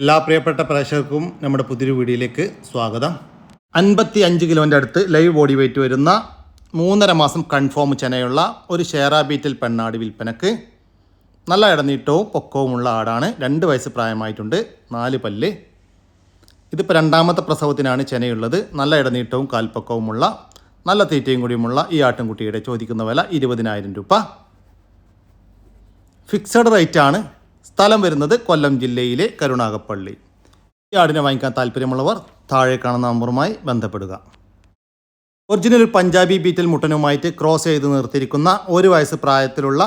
എല്ലാ പ്രിയപ്പെട്ട പ്രേക്ഷകർക്കും നമ്മുടെ പുതിയൊരു വീഡിയോയിലേക്ക് സ്വാഗതം. അൻപത്തി അഞ്ച് കിലോന്റെ അടുത്ത് ലൈവ് ബോഡി വെയിറ്റ് വരുന്ന മൂന്നര മാസം കൺഫേം ചെനയുള്ള ഒരു ഷേറ ബീറ്റിൽ പെണ്ണാട് വിൽപ്പനക്ക് നല്ല ഇടനീട്ടവും പൊക്കവുമുള്ള ആടാണ്. രണ്ട് വയസ്സ് പ്രായമായിട്ടുണ്ട് നാല് പല്ല്. ഇതിപ്പോൾ രണ്ടാമത്തെ പ്രസവത്തിനാണ് ചെനയുള്ളത്. നല്ല ഇടനീട്ടവും കാൽപ്പൊക്കവുമുള്ള നല്ല തീറ്റയും കൂടിയുമുള്ള ഈ ആട്ടിൻകുട്ടിയുടെ ചോദിക്കുന്ന വില ഇരുപതിനായിരം രൂപ. ഫിക്സഡ് റേറ്റ് ആണ്. സ്ഥലം വരുന്നത് കൊല്ലം ജില്ലയിലെ കരുണാകപ്പള്ളി ഈ ആടിനെ വാങ്ങിക്കാൻ താല്പര്യമുള്ളവർ താഴെ കാണുന്ന നമ്പറുമായി ബന്ധപ്പെടുക. ഒറിജിനൽ പഞ്ചാബി ബീറ്റൽ മുട്ടനുമായിട്ട് ക്രോസ് ചെയ്ത് നിർത്തിയിരിക്കുന്ന ഒരു വയസ്സ് പ്രായത്തിലുള്ള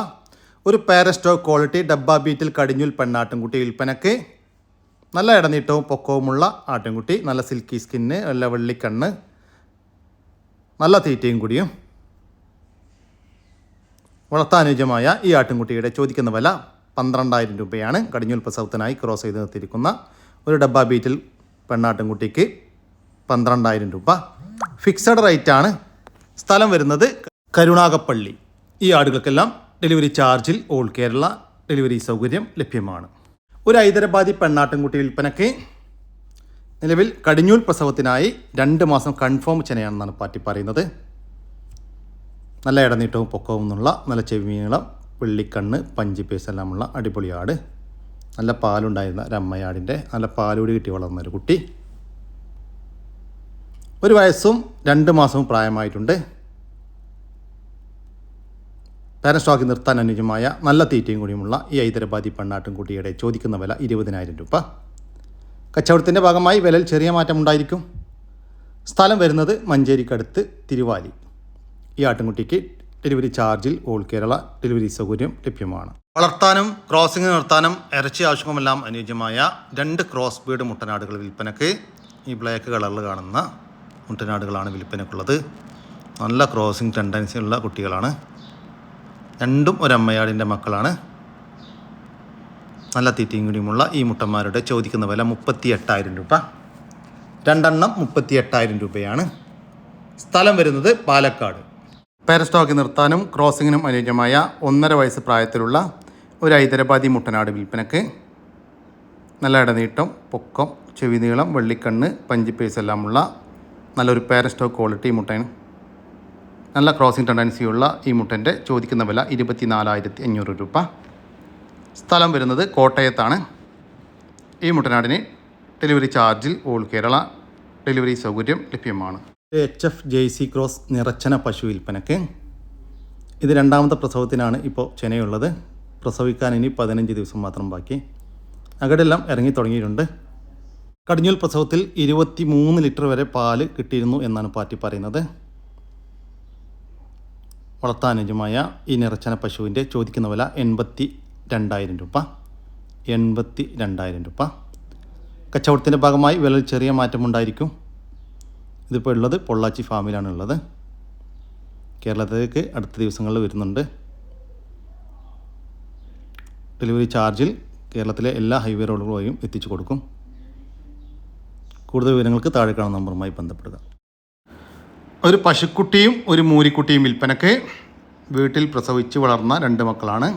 ഒരു പാരസ്റ്റോ ക്വാളിറ്റി ഡബ്ബ ബീറ്റിൽ കടിഞ്ഞുൽ പെണ്ണാട്ടിൻകുട്ടി വിൽപ്പനക്ക് നല്ല ഇടനീട്ടവും പൊക്കവുമുള്ള ആട്ടിൻകുട്ടി നല്ല സിൽക്കി സ്കിന്ന് നല്ല വെള്ളിക്കണ്ണ് നല്ല തീറ്റയും കൂടിയും വളർത്താനുയോജ്യമായ ഈ ആട്ടിൻകുട്ടിയുടെ ചോദിക്കുന്ന വില പന്ത്രണ്ടായിരം രൂപയാണ് കടിഞ്ഞൂൽ പ്രസവത്തിനായി ക്രോസ് ചെയ്ത് നിർത്തിയിരിക്കുന്ന ഒരു ഡബ്ബ ബീറ്റിൽ പെണ്ണാട്ടിൻകുട്ടിക്ക് പന്ത്രണ്ടായിരം രൂപ. ഫിക്സഡ് റേറ്റാണ് സ്ഥലം വരുന്നത് കരുണാകപ്പള്ളി ഈ ആടുകൾക്കെല്ലാം ഡെലിവറി ചാർജിൽ ഓൾ കേരള ഡെലിവറി സൗകര്യം ലഭ്യമാണ്. ഒരു ഹൈദരാബാദി പെണ്ണാട്ടിൻകുട്ടി വിൽപ്പനയ്ക്ക് നിലവിൽ കടിഞ്ഞൂൽ പ്രസവത്തിനായി രണ്ട് മാസം കൺഫേം ചെനയാണെന്നാണ് പാർട്ടി പറയുന്നത്. നല്ല ഇടനീട്ടവും പൊക്കവും എന്നുള്ള നല്ല ചെവിനീളം വെള്ളിക്കണ്ണ് പഞ്ചി പേസ് എല്ലാമുള്ള അടിപൊളി ആട്. നല്ല പാലുണ്ടായിരുന്ന രമ്മയാടിന്റെ നല്ല പാലുകൂടി കിട്ടി വളർന്ന ഒരു കുട്ടി. ഒരു വയസ്സും രണ്ട് മാസവും പ്രായമായിട്ടുണ്ട്. പാരസ്റ്റോക്കി നിർത്താൻ അനുയോജ്യമായ നല്ല തീറ്റയും കൂടിയുമുള്ള ഈ ഹൈദരാബാദി പെണ്ണാട്ടും കുട്ടിയുടെ ചോദിക്കുന്ന വില ഇരുപതിനായിരം രൂപ. കച്ചവടത്തിന്റെ ഭാഗമായി വിലയിൽ ചെറിയ മാറ്റം ഉണ്ടായിരിക്കും. സ്ഥലം വരുന്നത് മഞ്ചേരിക്കടുത്ത് തിരുവാലി. ഈ ആട്ടിൻകുട്ടിക്ക് ഡെലിവറി ചാർജിൽ ഓൾ കേരള ഡെലിവറി സൗകര്യം ലഭ്യമാണ്. വളർത്താനും ക്രോസിംഗ് നിർത്താനും ഇറച്ചി ആവശ്യമെല്ലാം അനുയോജ്യമായ രണ്ട് ക്രോസ് ബീഡ് മുട്ടനാടുകൾ വിൽപ്പനക്ക് ഈ ബ്ലാക്ക് കളറിൽ കാണുന്ന മുട്ടനാടുകളാണ് വിൽപ്പനക്കുള്ളത്. നല്ല ക്രോസിംഗ് ടെൻഡൻസി ഉള്ള കുട്ടികളാണ്. രണ്ടും ഒരമ്മയാടിന്റെ മക്കളാണ്. നല്ല തീറ്റയും കൂടിയുമുള്ള ഈ മുട്ടന്മാരുടെ ചോദിക്കുന്ന വില മുപ്പത്തി എട്ടായിരം രൂപ. രണ്ടെണ്ണം മുപ്പത്തി എട്ടായിരം രൂപയാണ്. സ്ഥലം വരുന്നത് പാലക്കാട്. പാരസ്റ്റോക്കി നിർത്താനും ക്രോസിങ്ങിനും അനുയോജ്യമായ ഒന്നര വയസ്സ് പ്രായത്തിലുള്ള ഒരു ഹൈദരാബാദി മുട്ടനാട് വിൽപ്പനക്ക് നല്ല ഇടനീട്ടം പൊക്കം ചെവി നീളം വെള്ളിക്കണ്ണ് പഞ്ചിപ്പേസ് എല്ലാമുള്ള നല്ലൊരു പാരസ്റ്റോക്ക് ക്വാളിറ്റി മുട്ടയാണ്. നല്ല ക്രോസിംഗ് ടെൻഡൻസിയുള്ള ഈ മുട്ടന്റെ ചോദിക്കുന്ന വില ഇരുപത്തി നാലായിരത്തി അഞ്ഞൂറ് രൂപ. സ്ഥലം വരുന്നത് കോട്ടയത്താണ്. ഈ മുട്ടനാടിന് ഡെലിവറി ചാർജിൽ ഓൾ കേരള ഡെലിവറി സൗകര്യം ലഭ്യമാണ്. H F J C cross നിറച്ചന പശു വിൽപ്പനക്ക്. ഇത് രണ്ടാമത്തെ പ്രസവത്തിനാണ് ഇപ്പോൾ ചെനയുള്ളത്. പ്രസവിക്കാൻ ഇനി പതിനഞ്ച് ദിവസം മാത്രം ബാക്കി. അകടെല്ലാം ഇറങ്ങി തുടങ്ങിയിട്ടുണ്ട്. കടിഞ്ഞൂൽ പ്രസവത്തിൽ ഇരുപത്തി മൂന്ന് ലിറ്റർ വരെ പാൽ കിട്ടിയിരുന്നു എന്നാണ് പാർട്ടി പറയുന്നത്. വളർത്താനുജമായ ഈ നിറച്ചന പശുവിന്റെ ചോദിക്കുന്ന വില എൺപത്തി രണ്ടായിരം രൂപ. എൺപത്തി രണ്ടായിരം രൂപ. കച്ചവടത്തിന്റെ ഭാഗമായി വില ചെറിയ മാറ്റമുണ്ടായിരിക്കും. ഇതിപ്പോൾ ഉള്ളത് പൊള്ളാച്ചി ഫാമിലാണ് ഉള്ളത്. കേരളത്തിലേക്ക് അടുത്ത ദിവസങ്ങളിൽ വരുന്നുണ്ട്. ഡെലിവറി ചാർജിൽ കേരളത്തിലെ എല്ലാ ഹൈവേ റോഡുകൾ എത്തിച്ചു കൊടുക്കും. കൂടുതൽ വിവരങ്ങൾക്ക് താഴെ കാണുന്ന നമ്പറുമായി ബന്ധപ്പെടുക. ഒരു പശുക്കുട്ടിയും ഒരു മൂരിക്കുട്ടിയും വിൽപ്പനക്ക് വീട്ടിൽ പ്രസവിച്ച് വളർന്ന രണ്ട് മക്കളാണ്.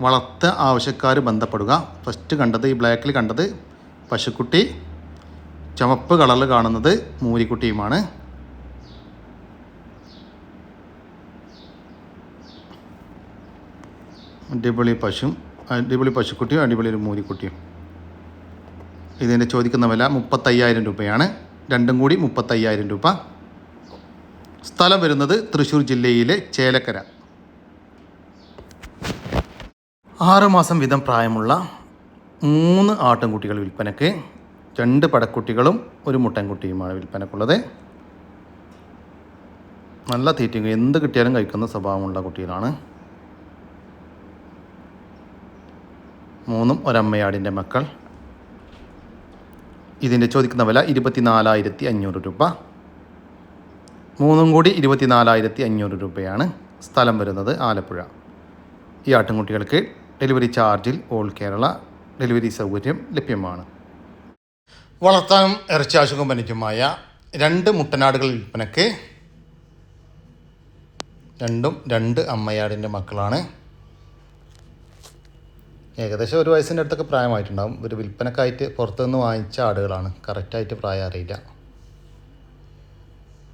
വളർത്ത ആവശ്യക്കാർ ബന്ധപ്പെടുക. ഫസ്റ്റ് കണ്ടത് ഈ ബ്ലാക്കിൽ കണ്ടത് പശുക്കുട്ടി ചുമപ്പ് കളറിൽ കാണുന്നത് മൂരിക്കുട്ടിയുമാണ് അടിപൊളി പശും അടിപൊളി പശുക്കുട്ടിയും അടിപൊളി ഒരു മൂരിക്കുട്ടിയും ഇതിന്റെ ചോദിക്കുന്ന വില മുപ്പത്തയ്യായിരം രൂപയാണ്. രണ്ടും കൂടി മുപ്പത്തയ്യായിരം രൂപ. സ്ഥലം വരുന്നത് തൃശ്ശൂർ ജില്ലയിലെ ചേലക്കര. ആറുമാസം വീതം പ്രായമുള്ള മൂന്ന് ആട്ടിൻകുട്ടികൾ വിൽപ്പനയ്ക്ക് രണ്ട് പടക്കുട്ടികളും ഒരു മുട്ടൻകുട്ടിയുമാണ് വിൽപ്പനക്കുള്ളത്. നല്ല തീറ്റിങ്. എന്ത് കിട്ടിയാലും കഴിക്കുന്ന സ്വഭാവമുള്ള കുട്ടികളാണ്. മൂന്നും ഒരമ്മയാടിന്റെ മക്കൾ. ഇതിന്റെ ചോദിക്കുന്ന വില ഇരുപത്തിനാലായിരത്തി അഞ്ഞൂറ് രൂപ. മൂന്നും കൂടി ഇരുപത്തിനാലായിരത്തി അഞ്ഞൂറ് രൂപയാണ് സ്ഥലം വരുന്നത് ആലപ്പുഴ. ഈ ആട്ടിൻകുട്ടികൾക്ക് ഡെലിവറി ചാർജിൽ ഓൾ കേരള ഡെലിവറി സൗകര്യം ലഭ്യമാണ്. വളർത്താനും ഇറച്ചി ആവശ്യവും പനിക്കുമായ രണ്ട് മുട്ടനാടുകൾ വിൽപ്പനയ്ക്ക് രണ്ടും രണ്ട് അമ്മയാടിന്റെ മക്കളാണ്. ഏകദേശം ഒരു വയസ്സിന്റെ അടുത്തൊക്കെ പ്രായമായിട്ടുണ്ടാകും ഒരു വിൽപ്പനക്കായിട്ട് പുറത്തുനിന്ന് വാങ്ങിച്ച ആടുകളാണ്. കറക്റ്റായിട്ട് പ്രായം അറിയില്ല.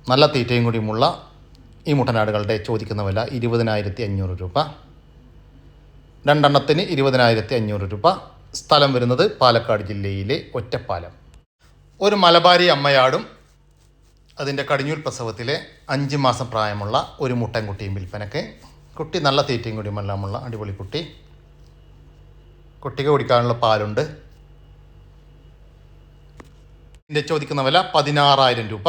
നല്ല തീറ്റയും കൂടിയുമുള്ള ഈ മുട്ടനാടുകളുടെ ചോദിക്കുന്ന വില ഇരുപതിനായിരത്തി അഞ്ഞൂറ് രൂപ. രണ്ടെണ്ണത്തിന് ഇരുപതിനായിരത്തി അഞ്ഞൂറ് രൂപ. സ്ഥലം വരുന്നത് പാലക്കാട് ജില്ലയിലെ ഒറ്റപ്പാലം. ഒരു മലബാരി അമ്മയാടും അതിന്റെ കടിഞ്ഞൂൽ പ്രസവത്തിലെ അഞ്ച് മാസം പ്രായമുള്ള ഒരു മുട്ടൻകുട്ടിയും വിൽപ്പനയ്ക്ക് കുട്ടി നല്ല തീറ്റയും കൂടിയുമെല്ലാമുള്ള അടിപൊളി കുട്ടി. കുട്ടിക്ക് കുടിക്കാനുള്ള പാലുണ്ട്. ഇതിന്റെ ചോദിക്കുന്ന വില പതിനാറായിരം രൂപ.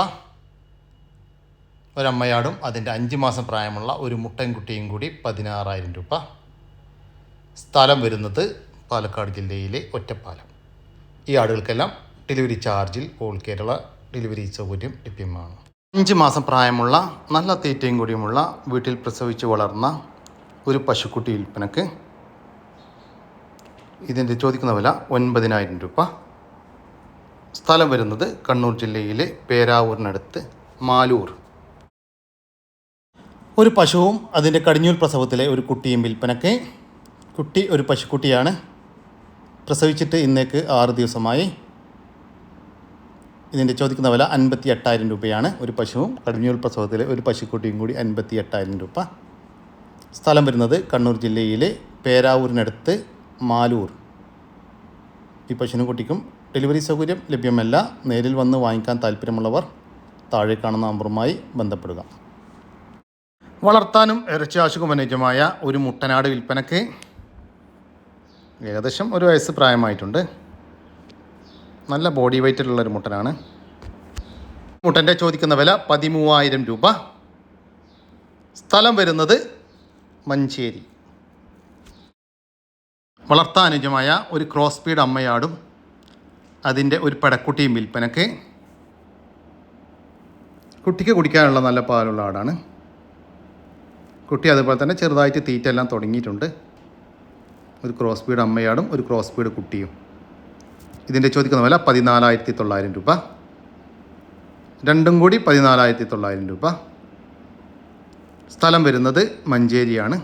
ഒരമ്മയാടും അതിന്റെ അഞ്ച് മാസം പ്രായമുള്ള ഒരു മുട്ടൻകുട്ടിയും കൂടി പതിനാറായിരം രൂപ. സ്ഥലം വരുന്നത് പാലക്കാട് ജില്ലയിലെ ഒറ്റപ്പാലം. ഈ ആടുകൾക്കെല്ലാം ഡെലിവറി ചാർജിൽ ഓൾ കേരള ഡെലിവറി സൗകര്യം ലഭ്യമാണ്. അഞ്ച് മാസം പ്രായമുള്ള നല്ല തീറ്റയും കൂടിയുമുള്ള വീട്ടിൽ പ്രസവിച്ച് വളർന്ന ഒരു പശുക്കുട്ടി വിൽപ്പനക്ക് ഇതിന്റെ ചോദിക്കുന്ന വില ഒൻപതിനായിരം രൂപ. സ്ഥലം വരുന്നത് കണ്ണൂർ ജില്ലയിലെ പേരാവൂരിനടുത്ത് മാലൂർ. ഒരു പശുവും അതിന്റെ കടിഞ്ഞൂൽ പ്രസവത്തിലെ ഒരു കുട്ടിയും വിൽപ്പനക്ക്. കുട്ടി ഒരു പശുക്കുട്ടിയാണ്. പ്രസവിച്ചിട്ട് ഇന്നേക്ക് ആറ് ദിവസമായി. ഇതിന്റെ ചോദിക്കുന്ന വില അൻപത്തി എട്ടായിരം രൂപയാണ്. ഒരു പശുവും കടിഞ്ഞൂൽ പ്രസവത്തിലെ ഒരു പശുക്കുട്ടിയും കൂടി അൻപത്തി എട്ടായിരം രൂപ. സ്ഥലം വരുന്നത് കണ്ണൂർ ജില്ലയിലെ പേരാവൂരിനടുത്ത് മാലൂർ. ഈ പശുവിനും കുട്ടിക്കും ഡെലിവറി സൗകര്യം ലഭ്യമല്ല. നേരിൽ വന്ന് വാങ്ങിക്കാൻ താല്പര്യമുള്ളവർ താഴെ കാണുന്ന നമ്പറുമായി ബന്ധപ്പെടുക. വളർത്താനും ഇറച്ചി ആശുക്കും അനുയോജ്യമായ ഒരു മുട്ടനാട് വിൽപ്പനക്ക് ഏകദേശം ഒരു വയസ്സ് പ്രായമായിട്ടുണ്ട്. നല്ല ബോഡി വെയ്റ്റിലുള്ളൊരു മുട്ടനാണ്. മുട്ടന്റെ ചോദിക്കുന്ന വില പതിമൂവായിരം രൂപ. സ്ഥലം വരുന്നത് മഞ്ചേരി. വളർത്താൻ അനുജമായ ഒരു ക്രോസ് സ്പീഡ് അമ്മയാടും അതിന്റെ ഒരു പടക്കുട്ടിയും വിൽപ്പനക്ക്. കുട്ടിക്ക് കുടിക്കാനുള്ള നല്ല പാലുള്ള ആടാണ്. കുട്ടി അതുപോലെ തന്നെ ചെറുതായിട്ട് തീറ്റ എല്ലാം തുടങ്ങിയിട്ടുണ്ട്. ഒരു ക്രോസ് സ്പീഡ് അമ്മയാടും ഒരു ക്രോസ് സ്പീഡ് കുട്ടിയും. ഇതിന്റെ ചോദിക്കുന്ന വില പതിനാലായിരത്തി തൊള്ളായിരം രൂപ. രണ്ടും കൂടി പതിനാലായിരത്തി തൊള്ളായിരം രൂപ. സ്ഥലം വരുന്നത് മഞ്ചേരിയാണ്.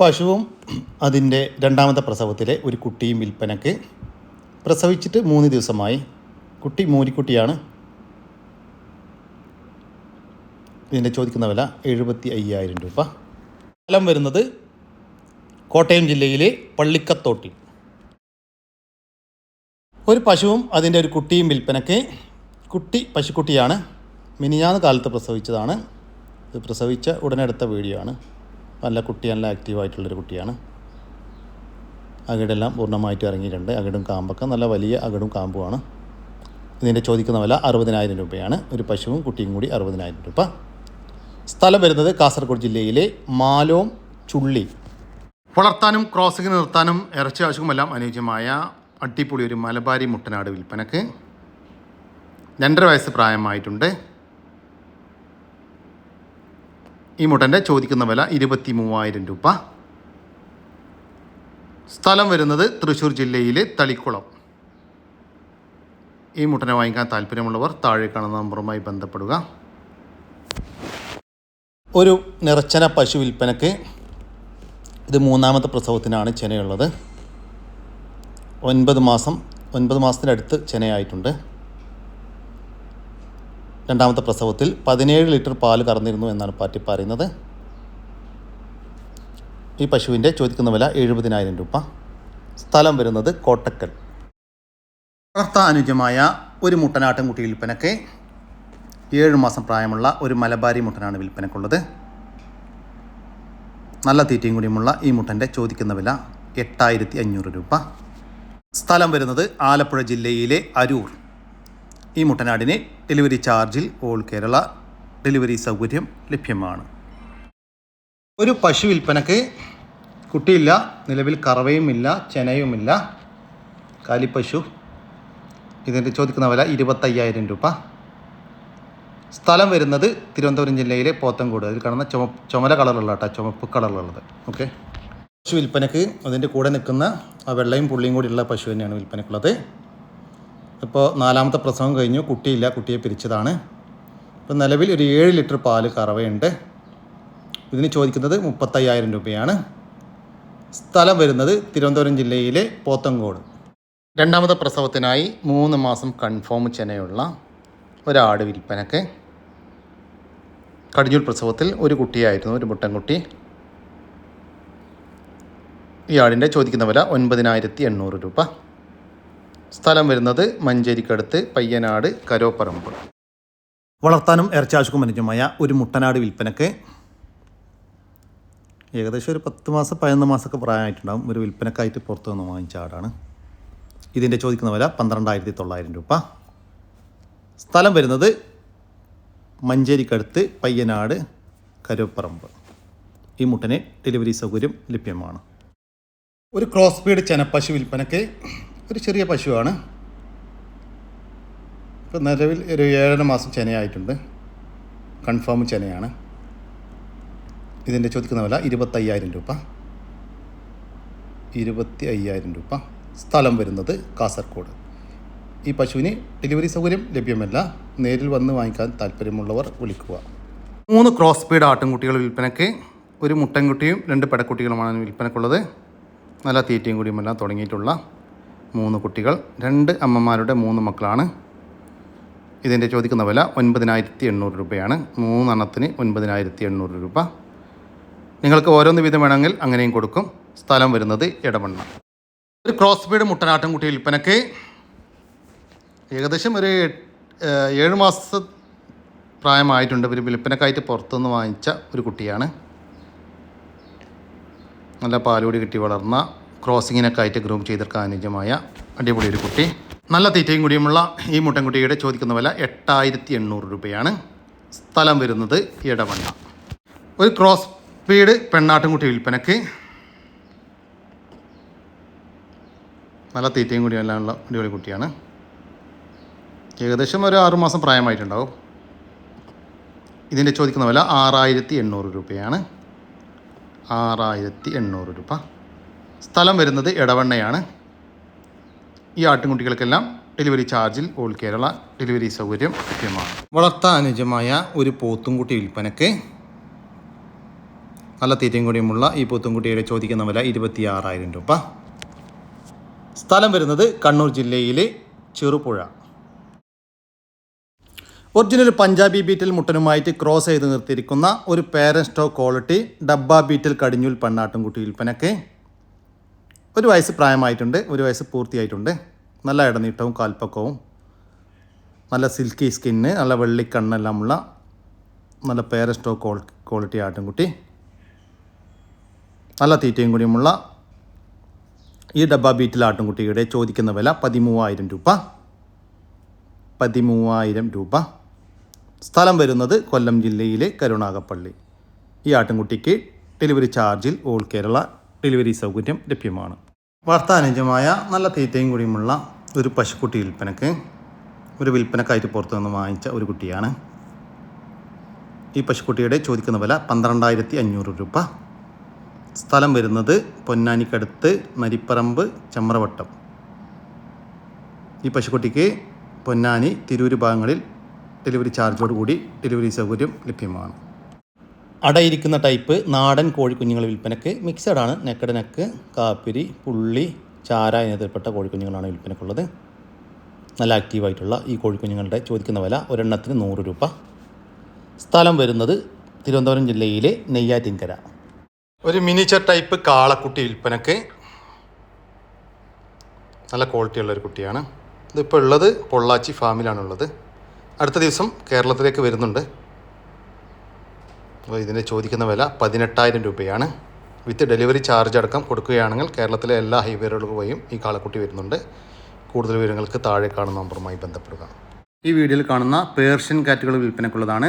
പശുവും അതിന്റെ രണ്ടാമത്തെ പ്രസവത്തിലെ ഒരു കുട്ടിയും വിൽപ്പനക്ക് പ്രസവിച്ചിട്ട് മൂന്ന് ദിവസമായി. കുട്ടി മൂരിക്കുട്ടിയാണ്. ഇതിന്റെ ചോദിക്കുന്ന വില എഴുപത്തി അയ്യായിരം രൂപ. സ്ഥലം വരുന്നത് കോട്ടയം ജില്ലയിലെ പള്ളിക്കത്തോട്ടി ഒരു പശുവും അതിന്റെ ഒരു കുട്ടിയും വിൽപ്പനയ്ക്ക് കുട്ടി പശുക്കുട്ടിയാണ് മിനിഞ്ഞാന്ന് കാലത്ത് പ്രസവിച്ചതാണ്. ഇത് പ്രസവിച്ച ഉടനെ എടുത്ത വീഡിയോ ആണ്. നല്ല കുട്ടി നല്ല ആക്റ്റീവായിട്ടുള്ളൊരു കുട്ടിയാണ്. അകിടെല്ലാം പൂർണമായിട്ട് ഇറങ്ങിയിട്ടുണ്ട്. അകിടും കാമ്പൊക്കെ നല്ല വലിയ അകിടും കാമ്പുമാണ്. ഇതിന്റെ ചോദിക്കുന്ന വില അറുപതിനായിരം രൂപയാണ്. ഒരു പശുവും കുട്ടിയും കൂടി അറുപതിനായിരം രൂപ. സ്ഥലം വരുന്നത് കാസർഗോഡ് ജില്ലയിലെ മാലോം ചുള്ളി. വളർത്താനും ക്രോസിംഗ് നിർത്താനും ഇറച്ചി ആവശ്യവുമെല്ലാം അനുയോജ്യമായ അടിപൊളി ഒരു മലബാരി മുട്ടനാട് വിൽപ്പനക്ക്. രണ്ടര വയസ്സ് പ്രായമായിട്ടുണ്ട്. ഈ മുട്ടന്റെ ചോദിക്കുന്ന വില ഇരുപത്തി മൂവായിരം രൂപ. സ്ഥലം വരുന്നത് തൃശ്ശൂർ ജില്ലയിലെ തളിക്കുളം. ഈ മുട്ടനെ വാങ്ങിക്കാൻ താല്പര്യമുള്ളവർ താഴെ കാണുന്ന നമ്പറുമായി ബന്ധപ്പെടുക. ഒരു നിറച്ചന പശു വിൽപ്പനക്ക് ഇത് മൂന്നാമത്തെ പ്രസവത്തിനാണ് ചെനയുള്ളത്. ഒൻപത് മാസം ഒൻപത് മാസത്തിനടുത്ത് ചെനയായിട്ടുണ്ട് രണ്ടാമത്തെ പ്രസവത്തിൽ പതിനേഴ് ലിറ്റർ പാൽ കറന്നിരുന്നു എന്നാണ് പാർട്ടി പറയുന്നത്. ഈ പശുവിന്റെ ചോദിക്കുന്ന വില എഴുപതിനായിരം രൂപ. സ്ഥലം വരുന്നത് കോട്ടക്കൽ. അനുജമായ ഒരു മുട്ടനാട്ടൻ കുട്ടി വിൽപ്പനക്ക് ഏഴ് മാസം പ്രായമുള്ള ഒരു മലബാരി മുട്ടനാണ് വിൽപ്പനക്കുള്ളത് നല്ല തീറ്റയും കൂടിയുമുള്ള ഈ മുട്ടന്റെ ചോദിക്കുന്ന വില എട്ടായിരത്തി അഞ്ഞൂറ് രൂപ. സ്ഥലം വരുന്നത് ആലപ്പുഴ ജില്ലയിലെ അരൂർ. ഈ മുട്ടനാടിന് ഡെലിവറി ചാർജിൽ ഓൾ കേരള ഡെലിവറി സൗകര്യം ലഭ്യമാണ്. ഒരു പശു വിൽപ്പനക്ക് കുട്ടിയില്ല നിലവിൽ കറവയുമില്ല ചെനയുമില്ല. കാലിപ്പശു ഇതിന്റെ ചോദിക്കുന്ന വില ഇരുപത്തയ്യായിരം രൂപ. സ്ഥലം വരുന്നത് തിരുവനന്തപുരം ജില്ലയിലെ പോത്തൻകോട്. അതിൽ കാണുന്ന ചുമ ചുമല കളറുള്ള കേട്ടോ ചുമപ്പ് കളറുള്ളത് ഓക്കെ. പശു വിൽപ്പനക്ക് അതിന്റെ കൂടെ നിൽക്കുന്ന ആ വെള്ളയും പുള്ളിയും കൂടി ഉള്ള പശു തന്നെയാണ് വിൽപ്പനക്കുള്ളത് ഇപ്പോൾ നാലാമത്തെ പ്രസവം കഴിഞ്ഞു. കുട്ടിയില്ല. കുട്ടിയെ പിരിച്ചതാണ്. ഇപ്പോൾ നിലവിൽ ഒരു ഏഴ് ലിറ്റർ പാൽ കറവയുണ്ട്. ഇതിന് ചോദിക്കുന്നത് മുപ്പത്തയ്യായിരം രൂപയാണ്. സ്ഥലം വരുന്നത് തിരുവനന്തപുരം ജില്ലയിലെ പോത്തങ്കോട്. രണ്ടാമത്തെ പ്രസവത്തിനായി മൂന്ന് മാസം കൺഫേം ചെനയുള്ള ഒരാട് വിൽപ്പനക്ക് കടിഞ്ഞൂൽ പ്രസവത്തിൽ ഒരു കുട്ടിയായിരുന്നു ഒരു മുട്ടൻകുട്ടി. ആടിന്റെ ചോദിക്കുന്ന വില ഒൻപതിനായിരത്തി എണ്ണൂറ് രൂപ. സ്ഥലം വരുന്നത് മഞ്ചേരിക്കടുത്ത് പയ്യനാട് കരോപ്പറമ്പ്. വളർത്താനും ഇറച്ചാശുക്കും അനുജമായ ഒരു മുട്ടനാട് വിൽപ്പനക്ക് ഏകദേശം ഒരു പത്ത് മാസം പതിനൊന്ന് മാസമൊക്കെ പ്രായമായിട്ടുണ്ടാകും ഒരു വിൽപ്പനക്കായിട്ട് പുറത്തു നിന്ന് വാങ്ങിച്ച ആടാണ്. ഇതിന്റെ ചോദിക്കുന്ന വില പന്ത്രണ്ടായിരത്തി തൊള്ളായിരം രൂപ. സ്ഥലം വരുന്നത് മഞ്ചേരിക്കടുത്ത് പയ്യനാട് കരുപ്പറമ്പ്. ഈ മുട്ടന് ഡെലിവറി സൗകര്യം ലഭ്യമാണ്. ഒരു ക്രോസ് ബീഡ് ചെനപ്പശു വിൽപ്പനയ്ക്ക് ഒരു ചെറിയ പശുവാണ്. ഇപ്പോൾ നിലവിൽ ഒരു ഏഴര മാസം ചെനയായിട്ടുണ്ട്. കൺഫേം ചെനയാണ്. ഇതിന്റെ ചോദിക്കുന്ന വില ഇരുപത്തയ്യായിരം രൂപ. ഇരുപത്തി അയ്യായിരം രൂപ. സ്ഥലം വരുന്നത് കാസർഗോഡ്. ഈ പശുവിന് ഡെലിവറി സൗകര്യം ലഭ്യമല്ല. നേരിൽ വന്ന് വാങ്ങിക്കാൻ താല്പര്യമുള്ളവർ വിളിക്കുക. മൂന്ന് ക്രോസ് ബ്രീഡ് ആട്ടിൻകുട്ടികൾ വിൽപ്പനയ്ക്ക് ഒരു മുട്ടൻകുട്ടിയും രണ്ട് പെടക്കുട്ടികളുമാണ് വിൽപ്പനക്കുള്ളത് നല്ല തീറ്റയും കൂടിയുമെല്ലാം തുടങ്ങിയിട്ടുള്ള മൂന്ന് കുട്ടികൾ. രണ്ട് അമ്മമാരുടെ മൂന്ന് മക്കളാണ്. ഇതിന്റെ ചോദിക്കുന്ന വില ഒൻപതിനായിരത്തി എണ്ണൂറ് രൂപയാണ്. മൂന്നെണ്ണത്തിന് ഒൻപതിനായിരത്തി എണ്ണൂറ് രൂപ. നിങ്ങൾക്ക് ഓരോന്ന് വീതം വേണമെങ്കിൽ അങ്ങനെയും കൊടുക്കും. സ്ഥലം വരുന്നത് ഇടമണ്ണ ഒരു ക്രോസ് ബീഡ് മുട്ടനാട്ടം കുട്ടി വിൽപ്പനയ്ക്ക് ഏകദേശം ഒരു ഏഴ് മാസ പ്രായമായിട്ടുണ്ട്. ഒരു വിൽപ്പനക്കായിട്ട് പുറത്തുനിന്ന് വാങ്ങിച്ച ഒരു കുട്ടിയാണ്. നല്ല പാലോടി കിട്ടി വളർന്ന ക്രോസിങ്ങിനൊക്കെ ആയിട്ട് ഗ്രൂം ചെയ്തെടുക്കാൻ അനുയോജ്യമായ അടിപൊളി ഒരു കുട്ടി. നല്ല തീറ്റയും കൂടിയുമുള്ള ഈ മുട്ടൻകുട്ടിയുടെ ചോദിക്കുന്ന വില എട്ടായിരത്തി എണ്ണൂറ് രൂപയാണ്. സ്ഥലം വരുന്നത് ഇടവണ്ണ. ഒരു ക്രോസ് പീഡ് പെണ്ണാട്ടുംകുട്ടി വിൽപ്പനക്ക്. നല്ല തീറ്റയും കൂടി എല്ലാം ഉള്ള അടിപൊളി കുട്ടിയാണ്. ഏകദേശം ഒരു ആറുമാസം പ്രായമായിട്ടുണ്ടാവും. ഇതിന്റെ ചോദിക്കുന്ന വില ആറായിരത്തി എണ്ണൂറ് രൂപയാണ്. ആറായിരത്തി എണ്ണൂറ് രൂപ. സ്ഥലം വരുന്നത് ഇടവണ്ണയാണ് ഈ ആട്ടിൻകുട്ടികൾക്കെല്ലാം ഡെലിവറി ചാർജിൽ ഓൾ കേരള ഡെലിവറി സൗകര്യം ലഭ്യമാണ്. വളർത്താൻ അനുജമായ ഒരു പോത്തുംകുട്ടി വിൽപ്പനക്ക് നല്ല തീറ്റയും കൂടിയുമുള്ള ഈ പോത്തുംകുട്ടിയുടെ ചോദിക്കുന്ന വില ഇരുപത്തി ആറായിരം രൂപ. സ്ഥലം വരുന്നത് കണ്ണൂർ ജില്ലയിലെ ചെറുപുഴ. ഒറിജിനൽ പഞ്ചാബി ബീറ്റിൽ മുട്ടനുമായിട്ട് ക്രോസ് ചെയ്ത് നിർത്തിയിരിക്കുന്ന ഒരു പേരൻ സ്റ്റോക്ക് ക്വാളിറ്റി ഡബ്ബ ബീറ്റിൽ കടിഞ്ഞൂൽ പെണ്ണാട്ടുംകുട്ടി വിൽപ്പനക്ക് ഒരു വയസ്സ് പ്രായമായിട്ടുണ്ട് ഒരു വയസ്സ് പൂർത്തിയായിട്ടുണ്ട്. നല്ല ഇടനീട്ടവും കാൽപ്പക്കവും നല്ല സിൽക്കി സ്കിന്ന് നല്ല വെള്ളിക്കണ്ണെല്ലാമുള്ള നല്ല പേരൻ സ്റ്റോക്ക് ക്വാളിറ്റി ആട്ടുംകുട്ടി. നല്ല തീറ്റയും കൂടിയുമുള്ള ഈ ഡബ്ബ ബീറ്റിൽ ആട്ടുംകുട്ടിയുടെ ചോദിക്കുന്ന വില പതിമൂവായിരം രൂപ. പതിമൂവായിരം രൂപ. സ്ഥലം വരുന്നത് കൊല്ലം ജില്ലയിലെ കരുണാകപ്പള്ളി. ഈ ആട്ടിൻകുട്ടിക്ക് ഡെലിവറി ചാർജിൽ ഓൾ കേരള ഡെലിവറി സൗകര്യം ലഭ്യമാണ്. വാർത്താനുജമായ നല്ല തീറ്റയും കൂടിയുമുള്ള ഒരു പശുക്കുട്ടി വിൽപ്പനക്ക് ഒരു വിൽപ്പനക്കായിട്ട് പുറത്തു നിന്ന് വാങ്ങിച്ച ഒരു കുട്ടിയാണ്. ഈ പശുക്കുട്ടിയുടെ ചോദിക്കുന്ന വില പന്ത്രണ്ടായിരത്തി അഞ്ഞൂറ് രൂപ. സ്ഥലം വരുന്നത് പൊന്നാനിക്കടുത്ത് നരിപ്പറമ്പ് ചമ്രവട്ടം ഈ പശുക്കുട്ടിക്ക് പൊന്നാനി തിരൂര് ഭാഗങ്ങളിൽ ഡെലിവറി ചാർജോട് കൂടി ഡെലിവറി സൗകര്യം ലഭ്യമാണ്. അടയിരിക്കുന്ന ടൈപ്പ് നാടൻ കോഴിക്കുഞ്ഞുങ്ങൾ വിൽപ്പനക്ക് മിക്സഡ് ആണ് നെക്കട് നെക്ക് കാപ്പിരി പുള്ളി ചാര എന്നതിൽപ്പെട്ട കോഴിക്കുഞ്ഞുങ്ങളാണ് വിൽപ്പനക്കുള്ളത്. നല്ല ആക്റ്റീവായിട്ടുള്ള ഈ കോഴിക്കുഞ്ഞുങ്ങളുടെ ചോദിക്കുന്ന വില ഒരെണ്ണത്തിന് നൂറ് രൂപ. സ്ഥലം വരുന്നത് തിരുവനന്തപുരം ജില്ലയിലെ നെയ്യാറ്റിൻകര. ഒരു മിനിച്ചർ ടൈപ്പ് കാളക്കുട്ടി വിൽപ്പനക്ക് നല്ല ക്വാളിറ്റി ഒരു കുട്ടിയാണ്. ഇതിപ്പോൾ ഉള്ളത് പൊള്ളാച്ചി ഫാമിലാണുള്ളത് അടുത്ത ദിവസം കേരളത്തിലേക്ക് വരുന്നുണ്ട്. അപ്പോൾ ഇതിന്റെ ചോദിക്കുന്ന വില പതിനെട്ടായിരം രൂപയാണ്. വിത്ത് ഡെലിവറി ചാർജ് അടക്കം കൊടുക്കുകയാണെങ്കിൽ കേരളത്തിലെ എല്ലാ ഹൈവേറുകൾ വഴിയും ഈ കാളക്കുട്ടി വരുന്നുണ്ട്. കൂടുതൽ വിവരങ്ങൾക്ക് താഴെ കാണുന്ന നമ്പറുമായി ബന്ധപ്പെടുക. ഈ വീഡിയോയിൽ കാണുന്ന പേർഷ്യൻ കാറ്റുകൾ വിൽപ്പനക്കുള്ളതാണ്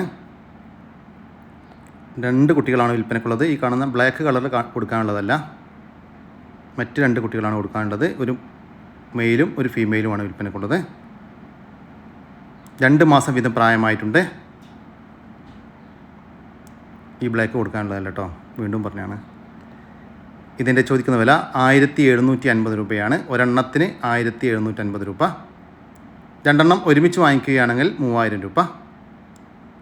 രണ്ട് കുട്ടികളാണ് വിൽപ്പനക്കുള്ളത് ഈ കാണുന്ന ബ്ലാക്ക് കളർ കൊടുക്കാനുള്ളതല്ല. മറ്റ് രണ്ട് കുട്ടികളാണ് കൊടുക്കാനുള്ളത്. ഒരു മെയിലും ഒരു ഫീമെയിലുമാണ് വിൽപ്പനക്കുള്ളത് രണ്ട് മാസം വീതം പ്രായമായിട്ടുണ്ട്. ഈ ബ്ലാക്ക് കൊടുക്കാനുള്ളതല്ല കേട്ടോ വീണ്ടും പറഞ്ഞാണ്. ഇതിന്റെ ചോദിക്കുന്ന വില ആയിരത്തി എഴുന്നൂറ്റി അൻപത് രൂപയാണ്. ഒരെണ്ണത്തിന് ആയിരത്തി എഴുന്നൂറ്റി അൻപത് രൂപ. രണ്ടെണ്ണം ഒരുമിച്ച് വാങ്ങിക്കുകയാണെങ്കിൽ മൂവായിരം രൂപ.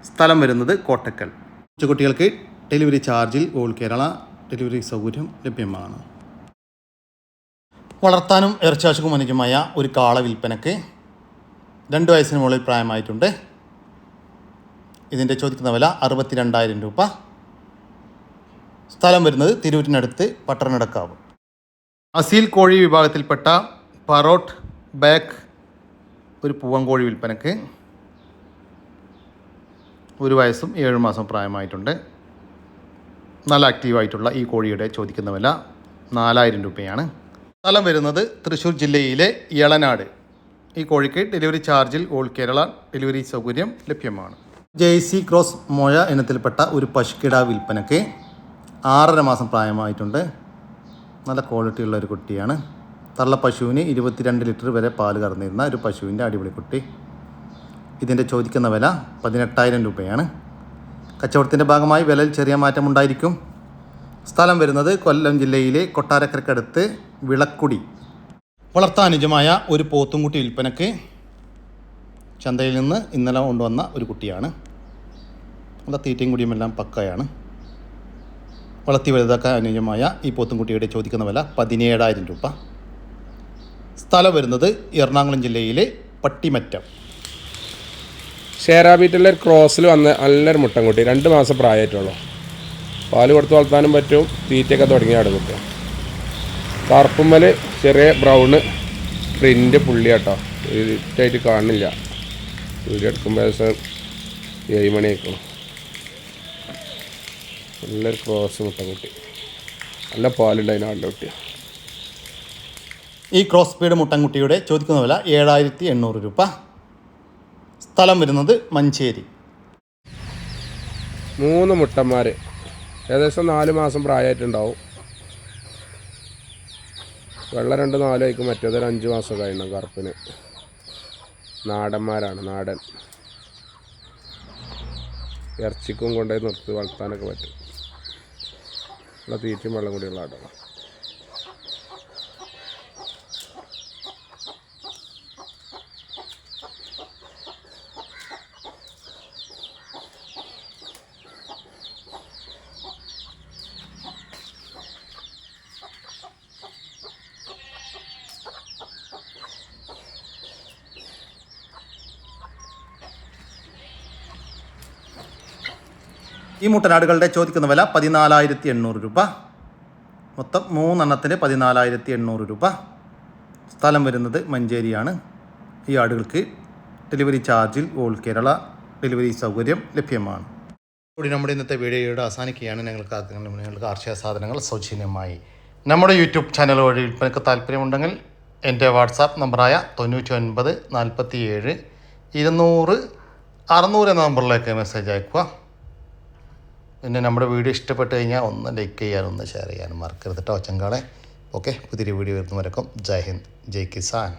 സ്ഥലം വരുന്നത് കോട്ടക്കൽ. ഉച്ചക്കുട്ടികൾക്ക് ഡെലിവറി ചാർജിൽ ഓൾ കേരള ഡെലിവറി സൗകര്യം ലഭ്യമാണ്. വളർത്താനും ഇറച്ചാശുക്കും അനുജമായ ഒരു കാള വിൽപ്പനക്ക് രണ്ട് വയസ്സിന് മുകളിൽ പ്രായമായിട്ടുണ്ട്. ഇതിന്റെ ചോദിക്കുന്ന വില അറുപത്തിരണ്ടായിരം രൂപ. സ്ഥലം വരുന്നത് തിരൂരിനടുത്ത് പട്ടണടക്കാവ് അസീൽ കോഴി വിഭാഗത്തിൽപ്പെട്ട പറോട്ട് ബാക്ക് ഒരു പൂവൻകോഴി വിൽപ്പനക്ക് ഒരു വയസ്സും ഏഴ് മാസം പ്രായമായിട്ടുണ്ട്. നല്ല ആക്റ്റീവായിട്ടുള്ള ഈ കോഴിയുടെ ചോദിക്കുന്ന വില നാലായിരം രൂപയാണ്. സ്ഥലം വരുന്നത് തൃശ്ശൂർ ജില്ലയിലെ ഇളനാട്. ഈ കോഴിക്ക് ഡെലിവറി ചാർജിൽ ഓൾ കേരള ഡെലിവറി സൗകര്യം ലഭ്യമാണ്. ജെയ്സി ക്രോസ് മോയ ഇനത്തിൽപ്പെട്ട ഒരു പശുക്കിട വിൽപ്പനയ്ക്ക് ആറര മാസം പ്രായമായിട്ടുണ്ട്. നല്ല ക്വാളിറ്റിയുള്ള ഒരു കുട്ടിയാണ്. തള്ള പശുവിന് ഇരുപത്തിരണ്ട് ലിറ്റർ വരെ പാൽ കറന്നിരുന്ന ഒരു പശുവിന്റെ അടിപൊളി കുട്ടി. ഇതിന്റെ ചോദിക്കുന്ന വില പതിനെട്ടായിരം രൂപയാണ്. കച്ചവടത്തിന്റെ ഭാഗമായി വിലയിൽ ചെറിയ മാറ്റമുണ്ടായിരിക്കും സ്ഥലം വരുന്നത് കൊല്ലം ജില്ലയിലെ കൊട്ടാരക്കരക്കടുത്ത് വിളക്കുടി വളർത്താനുജമായ ഒരു പോത്തുംകുട്ടി വിൽപ്പനക്ക് ചന്തയിൽ നിന്ന് ഇന്നലെ കൊണ്ടുവന്ന ഒരു കുട്ടിയാണ്. നല്ല തീറ്റയും കുടിയും എല്ലാം പക്കയാണ്. വളർത്തി വലുതാക്കാൻ അനുയോജ്യമായ ഈ പോത്തുംകുട്ടിയുടെ ചോദിക്കുന്ന വില പതിനേഴായിരം രൂപ. സ്ഥലം വരുന്നത് എറണാകുളം ജില്ലയിലെ പട്ടിമറ്റം. ഷേരാബീറ്റിലെ ഒരു ക്രോസിൽ വന്ന നല്ലൊരു മുട്ടൻകുട്ടി. രണ്ട് മാസം പ്രായമായിട്ടുള്ളൂ. പാൽ കൊടുത്ത് വളർത്താനും പറ്റും തീറ്റയൊക്കെ തുടങ്ങിയാണ് കുട്ടി കറുപ്പുമ്മൽ ചെറിയ ബ്രൗണ് പ്രിന്റ് പുള്ളി കേട്ടോ ഇതായിട്ട് കാണുന്നില്ല വീഡിയോ എടുക്കുമ്പോൾ ഏകദേശം ഏഴ് മണിയായിക്കണം നല്ലൊരു ക്രോസ് മുട്ട കുട്ടി നല്ല പാലുണ്ടായിരുന്നു ആളുടെ കുട്ടി ഈ ക്രോസ് സ്പീഡ് മുട്ടൻകുട്ടിയുടെ ചോദിക്കുന്ന വില ഏഴായിരത്തി എണ്ണൂറ് രൂപ. സ്ഥലം വരുന്നത് മഞ്ചേരി. മൂന്ന് മുട്ടന്മാർ ഏകദേശം നാല് മാസം പ്രായമായിട്ടുണ്ടാവും. വെള്ളം രണ്ട് നാലായിരിക്കും മറ്റേത് മറ്റേതൊരു അഞ്ച് മാസം കഴിയണം കറുപ്പിന്. നാടന്മാരാണ് നാടൻ. ഇറച്ചിക്കും കൊണ്ടുപോയി നിർത്തി വളർത്താനൊക്കെ പറ്റും. നല്ല തീറ്റയും വെള്ളം കൂടിയുള്ള ആടാണ്. ഈ മുട്ടനാടുകളുടെ ചോദിക്കുന്ന വില പതിനാലായിരത്തി എണ്ണൂറ് രൂപ. മൊത്തം മൂന്നെണ്ണത്തിന് പതിനാലായിരത്തി എണ്ണൂറ് രൂപ. സ്ഥലം വരുന്നത് മഞ്ചേരിയാണ്. ഈ ആടുകൾക്ക് ഡെലിവറി ചാർജിൽ ഓൾ കേരള ഡെലിവറി സൗകര്യം ലഭ്യമാണ്. കൂടി നമ്മുടെ ഇന്നത്തെ വീഡിയോയുടെ അവസാനിക്കുകയാണ്. ഞങ്ങൾക്ക് നിങ്ങൾക്ക് കാർഷിക സാധനങ്ങൾ സൗജന്യമായി. നമ്മുടെ യൂട്യൂബ് ചാനൽ വഴി വിൽപ്പനക്ക് താല്പര്യമുണ്ടെങ്കിൽ എന്റെ വാട്സാപ്പ് നമ്പറായ തൊണ്ണൂറ്റി ഒൻപത് നാൽപ്പത്തി ഏഴ് ഇരുന്നൂറ് അറുന്നൂറ് എന്ന നമ്പറിലേക്ക് മെസ്സേജ് അയക്കുക പിന്നെ നമ്മുടെ വീഡിയോ ഇഷ്ടപ്പെട്ട് കഴിഞ്ഞാൽ ഒന്ന് ലൈക്ക് ചെയ്യാനും ഒന്ന് ഷെയർ ചെയ്യാനും മറക്കരുത് കേട്ടോ ചങ്കാളെ. ഓക്കെ പുതിയൊരു വീഡിയോ വരുന്നവരക്കും ജയ് ഹിന്ദ് ജയ് കിസാൻ.